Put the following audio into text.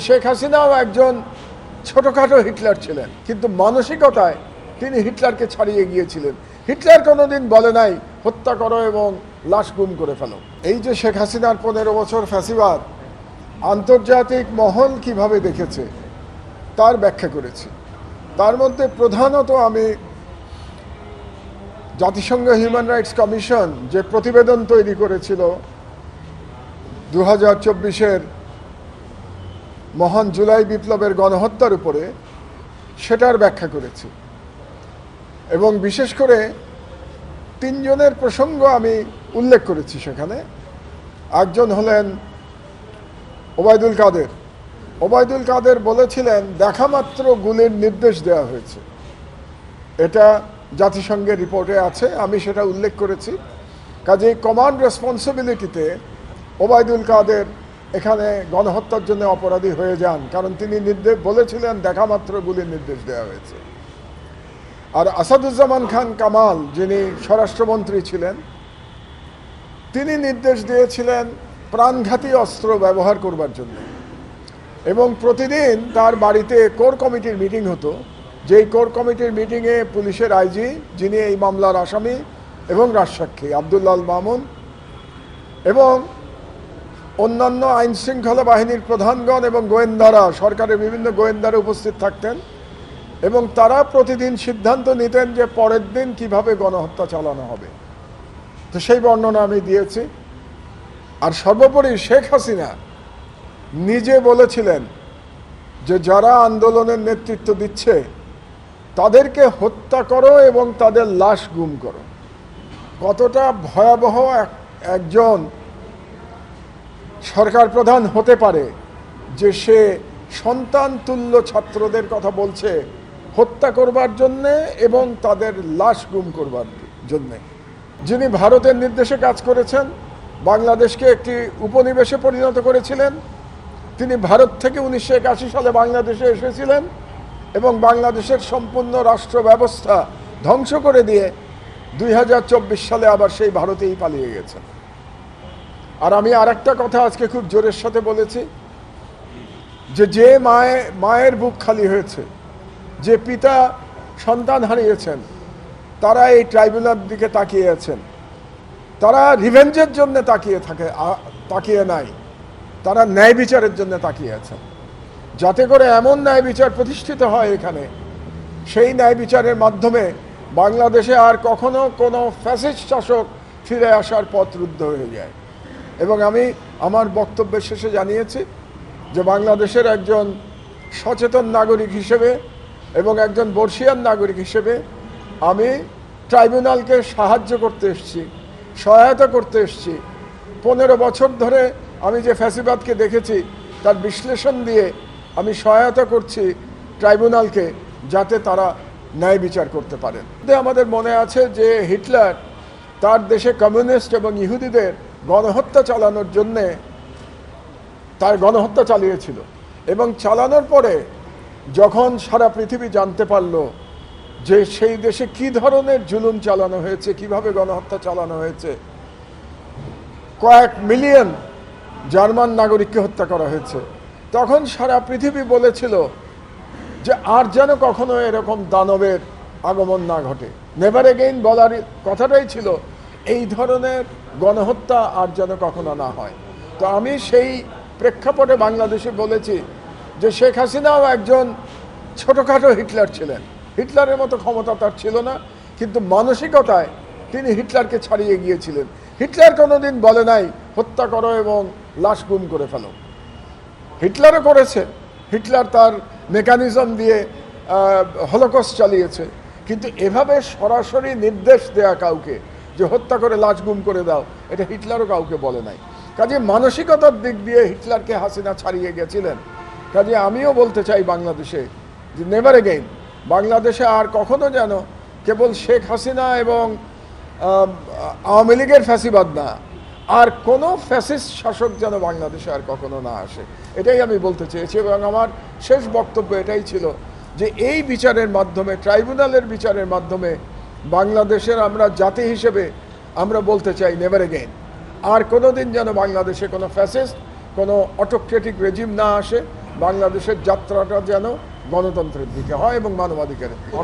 শেখ হাসিনাও একজন ছোটখাটো হিটলার ছিলেন, কিন্তু মানসিকতায় তিনি হিটলারকে ছাড়িয়ে গিয়েছিলেন। হিটলার কোনোদিন বলে নাই, হত্যা করো এবং লাশ গুম করে ফেলো। এই যে শেখ হাসিনার পনেরো বছর ফ্যাসিবাদ, আন্তর্জাতিক মহল কীভাবে দেখেছে, তার ব্যাখ্যা করেছি। তার মধ্যে প্রধানত আমি জাতিসংঘ হিউম্যান রাইটস কমিশন যে প্রতিবেদন তৈরি করেছিল দু হাজার চব্বিশের মহান জুলাই বিপ্লবের গণহত্যার উপরে সেটার ব্যাখ্যা করেছি। এবং বিশেষ করে তিনজনের প্রসঙ্গ আমি উল্লেখ করেছি সেখানে। একজন হলেন ওবায়দুল কাদের। ওবায়দুল কাদের বলেছিলেন দেখামাত্র গুলির নির্দেশ দেওয়া হয়েছে। এটা জাতিসংঘের রিপোর্টে আছে, আমি সেটা উল্লেখ করেছি। কাজেই কমান্ড রেসপন্সিবিলিটিতে ওবায়দুল কাদের এখানে গণহত্যার জন্য অপরাধী হয়ে যান, কারণ তিনি নির্দেশ বলেছিলেন দেখামাত্র গুলির নির্দেশ দেওয়া হয়েছে। আর আসাদুজ্জামান খান কামাল, যিনি স্বরাষ্ট্রমন্ত্রী ছিলেন, তিনি নির্দেশ দিয়েছিলেন প্রাণঘাতী অস্ত্র ব্যবহার করবার জন্য। এবং প্রতিদিন তার বাড়িতে কোর কমিটির মিটিং হতো, যেই কোর কমিটির মিটিংয়ে পুলিশের আইজি, যিনি এই মামলার আসামি, এবং রাজসাক্ষী, আবদুল্লাল মামুন, এবং অন্যান্য আইন শৃঙ্খলা বাহিনীর প্রধানগণ এবং গোয়েন্দারা, সরকারের বিভিন্ন গোয়েন্দারা উপস্থিত থাকতেন এবং তারা প্রতিদিন সিদ্ধান্ত নিতেন যে পরের দিন কীভাবে গণহত্যা চালানো হবে। তো সেই বর্ণনা আমি দিয়েছি। আর সর্বোপরি শেখ হাসিনা নিজে বলেছিলেন যে যারা আন্দোলনের নেতৃত্ব দিচ্ছে, তাদেরকে হত্যা করো এবং তাদের লাশ গুম করো। কতটা ভয়াবহ এক- একজন সরকার প্রধান হতে পারে যে সে সন্তান তুল্য ছাত্রদের কথা বলছে হত্যা করবার জন্যে এবং তাদের লাশ গুম করবার জন্যে। যিনি ভারতের নির্দেশে কাজ করেছেন, বাংলাদেশকে একটি উপনিবেশে পরিণত করেছিলেন, তিনি ভারত থেকে উনিশশো একাশি সালে বাংলাদেশে এসেছিলেন এবং বাংলাদেশের সম্পূর্ণ রাষ্ট্র ব্যবস্থা ধ্বংস করে দিয়ে দুই হাজার চব্বিশ সালে আবার সেই ভারতেই পালিয়ে গেছেন। আর আমি আর একটা কথা আজকে খুব জোরের সাথে বলেছি যে যে মায়ে, মায়ের বুক খালি হয়েছে, যে পিতা সন্তান হারিয়েছেন, তারা এই ট্রাইব্যুনাল দিকে তাকিয়ে আছেন। তারা রিভেঞ্জের জন্য তাকিয়ে থাকে তাকিয়ে নাই। তারা ন্যায় বিচারের জন্য তাকিয়ে আছেন। যাতে করে এমন ন্যায় বিচার প্রতিষ্ঠিত হয় এখানে, সেই ন্যায় বিচারের মাধ্যমে বাংলাদেশে আর কখনো কোনো ফ্যাসিস্ট শাসক ফিরে আসার পথ রুদ্ধ হয়ে যায়। এবং আমি আমার বক্তব্যের শেষে জানিয়েছি যে বাংলাদেশের একজন সচেতন নাগরিক হিসেবে এবং একজন বর্ষিয়ান নাগরিক হিসেবে আমি ট্রাইব্যুনালকে সাহায্য করতে এসেছি, সহায়তা করতে এসেছি। পনেরো বছর ধরে আমি যে ফ্যাসিবাদকে দেখেছি, তার বিশ্লেষণ দিয়ে আমি সহায়তা করছি ট্রাইব্যুনালকে যাতে তারা ন্যায় বিচার করতে পারেন আমাদের মনে আছে যে হিটলার তার দেশে কমিউনিস্ট এবং ইহুদিদের গণহত্যা চালানোর জন্যে তার গণহত্যা চালিয়েছিল। এবং চালানোর পরে যখন সারা পৃথিবী জানতে পারল যে সেই দেশে কি ধরনের জুলুম চালানো হয়েছে, কীভাবে গণহত্যা চালানো হয়েছে, কয়েক মিলিয়ন জার্মান নাগরিককে হত্যা করা হয়েছে। তখন সারা পৃথিবী বলেছিল যে আর যেন কখনো এরকম দানবের আগমন না ঘটে। নেভার এগেইন বলার কথাটাই ছিল এই ধরনের গণহত্যা আর যেন কখনো না হয়। তো আমি সেই প্রেক্ষাপটে বাংলাদেশে বলেছি যে শেখ হাসিনাও একজন ছোটোখাটো হিটলার ছিলেন। হিটলারের মতো ক্ষমতা তার ছিল না, কিন্তু মানসিকতায় তিনি হিটলারকে ছাড়িয়ে গিয়েছিলেন। হিটলার কোনোদিন বলে নাই, হত্যা করো এবং লাশ গুম করে ফেলো। হিটলারও করেছে। হিটলার তার মেকানিজম দিয়ে হলোকস চালিয়েছে। কিন্তু এভাবে সরাসরি নির্দেশ দেয়া কাউকে যে হত্যা করে লাশ গুম করে দাও, এটা হিটলারও কাউকে বলে নাই। কাজে মানসিকতার দিক দিয়ে হিটলারকে হাসিনা ছাড়িয়ে গেছিলেন। কাজে আমিও বলতে চাই বাংলাদেশে যে নেভার এগেইন বাংলাদেশে আর কখনো যেন কেবল শেখ হাসিনা এবং আওয়ামী লীগের ফ্যাসিবাদ না, আর কোনো ফ্যাসিস্ট শাসক যেন বাংলাদেশে আর কখনো না আসে। এটাই আমি বলতে চেয়েছি এবং আমার শেষ বক্তব্য এটাই ছিল যে এই বিচারের মাধ্যমে, ট্রাইব্যুনালের বিচারের মাধ্যমে বাংলাদেশের আমরা জাতি হিসেবে আমরা বলতে চাই নেভার এগেইন আর কোনো দিন যেন বাংলাদেশে কোনো ফ্যাসিস্ট কোনো অটোক্রেটিক রেজিম না আসে, বাংলাদেশের যাত্রাটা যেন গণতন্ত্রের দিকে হয় এবং মানবাধিকারের দিকে।